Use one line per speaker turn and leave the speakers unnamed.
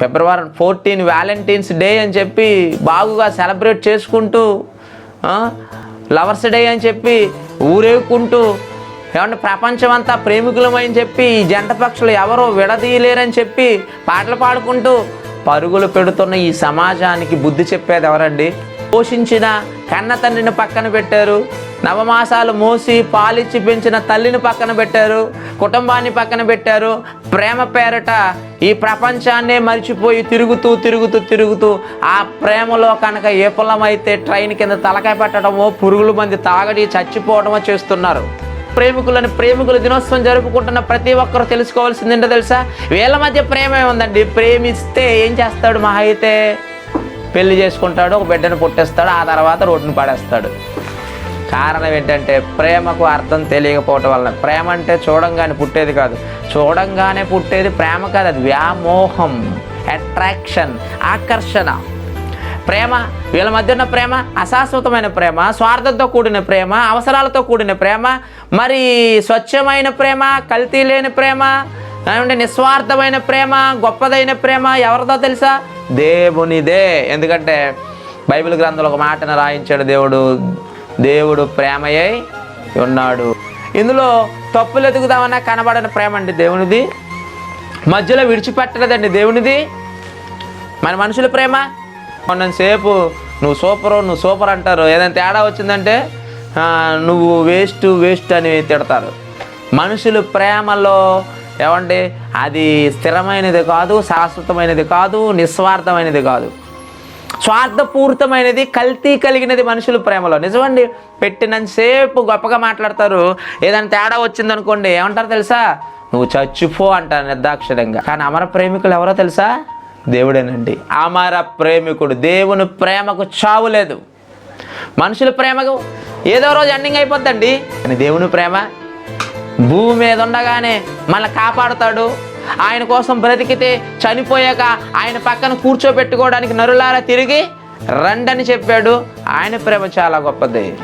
ఫిబ్రవరి fourteen Valentine's day అని చెప్పి బాగుగా సెలబ్రేట్ చేసుకుంటూ లవర్స్ డే అని చెప్పి ఊరేగుకుంటూ ఏమంటే ప్రపంచం అంతా ప్రేమికులమని చెప్పి ఈ జంట పక్షులు ఎవరో విడదీయలేరని చెప్పి పాటలు పాడుకుంటూ పరుగులు పెడుతున్న ఈ సమాజానికి బుద్ధి చెప్పేది ఎవరండి? పోషించిన కన్న తండ్రిని పక్కన పెట్టారు. నవమాసాలు మూసి పాలిచ్చి పెంచిన తల్లిని పక్కన పెట్టారు కుటుంబాన్ని పక్కన పెట్టారు. ప్రేమ పేరట ఈ ప్రపంచాన్నే మర్చిపోయి తిరుగుతూ తిరుగుతూ తిరుగుతూ ఆ ప్రేమలో కనుక ఏ ట్రైన్ కింద తలకాయ పెట్టడమో పురుగుల మంది తాగడి చచ్చిపోవడమో చేస్తున్నారు. ప్రేమికులని ప్రేమికుల దినోత్సవం జరుపుకుంటున్న ప్రతి ఒక్కరు తెలుసుకోవాల్సింది ఏంటో తెలుసా? వీళ్ళ మధ్య ప్రేమ ఏముందండి ప్రేమిస్తే ఏం చేస్తాడు మహా అయితే? పెళ్ళి చేసుకుంటాడు ఒక బిడ్డను పుట్టేస్తాడు ఆ తర్వాత రోడ్డును పడేస్తాడు. కారణం ఏంటంటే ప్రేమకు అర్థం తెలియకపోవటం వలన. ప్రేమ అంటే చూడంగానే పుట్టేది కాదు. చూడంగానే పుట్టేది ప్రేమ కాదు అది వ్యామోహం అట్రాక్షన్ ఆకర్షణ. ప్రేమ వీళ్ళ మధ్య ఉన్న ప్రేమ అశాశ్వతమైన ప్రేమ స్వార్థంతో కూడిన ప్రేమ అవసరాలతో కూడిన ప్రేమ మరి స్వచ్ఛమైన ప్రేమ కల్తీ లేని ప్రేమ అంటే నిస్వార్థమైన ప్రేమ గొప్పదైన ప్రేమ ఎవరిదో తెలుసా? దేవునిదే. ఎందుకంటే బైబిల్ గ్రంథంలో ఒక మాటను రాయించాడు దేవుడు. దేవుడు ప్రేమయ్యై ఉన్నాడు. ఇందులో తప్పులు ఎదుగుదామన్నా కనబడని ప్రేమ అండి దేవునిది. మధ్యలో విడిచిపెట్టలేదండి దేవునిది. మన మనుషుల ప్రేమ? కొంతసేపు నువ్వు సూపరు నువ్వు సూపర్ అంటారు. ఏదైనా తేడా వచ్చిందంటే నువ్వు వేస్ట్ వేస్ట్ అని తిడతారు. మనుషులు ప్రేమలో ఏమంటే అది స్థిరమైనది కాదు శాశ్వతమైనది కాదు నిస్వార్థమైనది కాదు. స్వార్థపూరితమైనది కల్తీ కలిగినది మనుషుల ప్రేమలో. నిజమండి పెట్టినంతసేపు గొప్పగా మాట్లాడతారు. ఏదైనా తేడా వచ్చిందనుకోండి ఏమంటారు తెలుసా? నువ్వు చచ్చిపో అంటారు నిర్దాక్షిణంగా కానీ అమర ప్రేమికులు ఎవరో తెలుసా? దేవుడేనండి. అమర ప్రేమికుడు. దేవుని ప్రేమకు చావు లేదు. మనుషుల ప్రేమకు ఏదో రోజు ఎండింగ్ అయిపోద్దండి. కానీ దేవుని ప్రేమ భూమి మీద ఉండగానే మళ్ళీ కాపాడుతాడు. ఆయన కోసం బ్రతికితే చనిపోయాక ఆయన పక్కన కూర్చోబెట్టుకోవడానికి నరులారా తిరిగి రండని చెప్పాడు. ఆయన ప్రేమ చాలా గొప్పది.